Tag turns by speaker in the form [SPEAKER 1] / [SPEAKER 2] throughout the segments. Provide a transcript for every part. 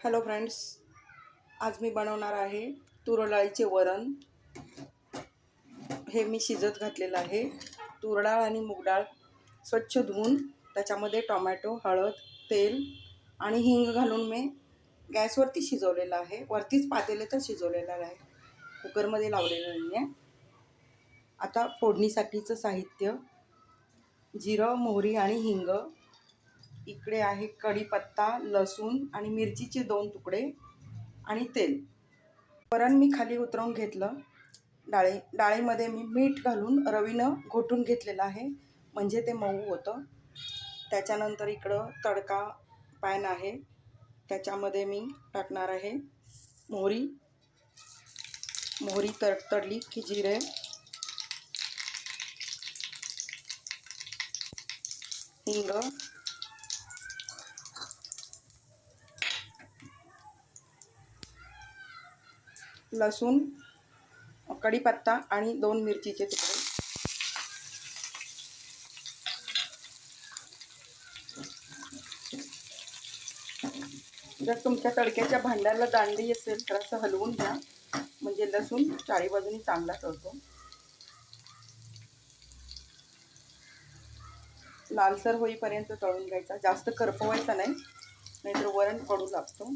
[SPEAKER 1] Hello friends आज मी बनवणार आहे तूर डाळीचे वरण. हे मी शिजत घातलेलं आहे. तुरडाळ आणि मूग डाळ स्वच्छ धुवून त्याच्यामध्ये टोमॅटो हळद तेल आणि हिंग घालून मी गॅसवरती शिजवलेलं आहे. वरतीच पातेले तर शिजवलेलं आहे. कुकरमध्ये लावलेलं नाही आहे आता फोडणीसाठीचं साहित्य जिरं मोहरी आणि हिंग इकडे आहे कढीपत्ता लसूण आणि मिरचीचे दोन तुकडे आणि तेल. वरण मी खाली उतरवून घेतलं. डाळी डाळीमध्ये मी मीठ घालून रवीनं घोटून घेतलेलं आहे. म्हणजे ते मऊ होतं. त्याच्यानंतर इकडं तडका पॅन आहे. त्याच्यामध्ये मी टाकणार आहे मोहरी. मोहरी तड तडली की जिरे. हिंग. लसूण कढीपत्ता आणि दोन मिरचीचे तुकडे. जर तुमच्या तडक्याच्या भांड्याला दांडी असेल तर असं हलवून घ्या. म्हणजे लसूण चारी बाजूनी चांगला तळतो. लालसर होईपर्यंत तळून घ्यायचा. जास्त करपवायचा नाही नाहीतर वरण पडू लागतो.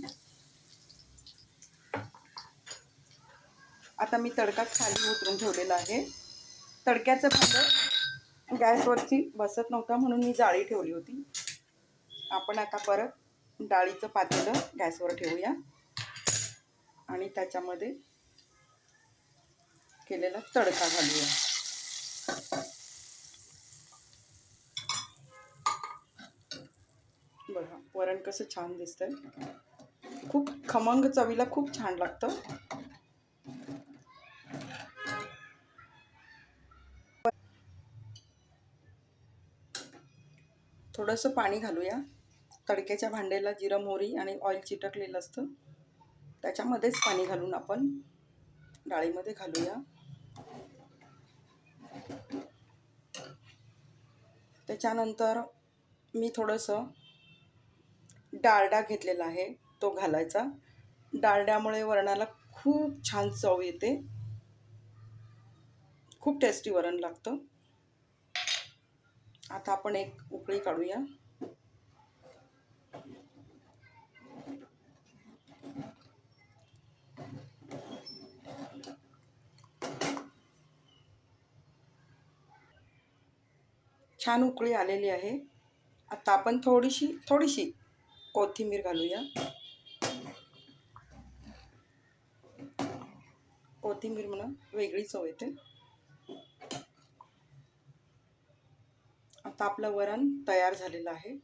[SPEAKER 1] आता मी तडका खाली उतरून ठेवलेला आहे. तडक्याचं भांडं गॅसवरती बसत नव्हता म्हणून मी जाळी ठेवली होती. आपण आता परत डाळीचं पातेलं गॅसवर ठेवूया. आणि त्याच्यामध्ये केलेला तडका घालूया. बघा वरण कसं छान दिसतंय. खूप खमंग चवीला खूप छान लागतं. थोडंसं पाणी घालूया. तडक्याच्या भांड्याला जिरं मोहरी आणि ऑइल चिटकलेलं असतं. त्याच्यामध्येच पाणी घालून आपण डाळीमध्ये घालूया. त्याच्यानंतर मी थोडंसं डाळडा घेतलेला आहे तो घालायचा. डाळड्यामुळे वरणाला खूप छान चव येते. खूप टेस्टी वरण लागतं. आता आपण एक उकळी काढूया. छान उकळी आलेली आहे. आता आपण थोडीशी थोडीशी कोथिंबीर घालूया. कोथिंबीर म्हणून वेगळी चव येते. आता आपलं वरण तयार झालेलं आहे.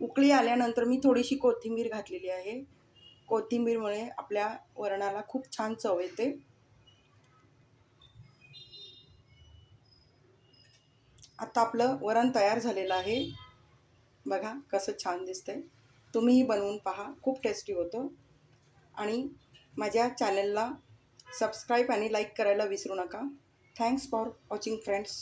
[SPEAKER 1] उकळी आल्यानंतर मी थोडीशी कोथिंबीर घातलेली आहे. कोथिंबीरमुळे आपल्या वरणाला खूप छान चव येते. आता आपलं वरण तयार झालेलं आहे. बघा कसं छान दिसतंय. तुम्हीही बनवून पहा खूप टेस्टी होतं. आणि माझ्या चॅनलला सबस्क्राईब आणि लाईक करायला विसरू नका. Thanks for watching friends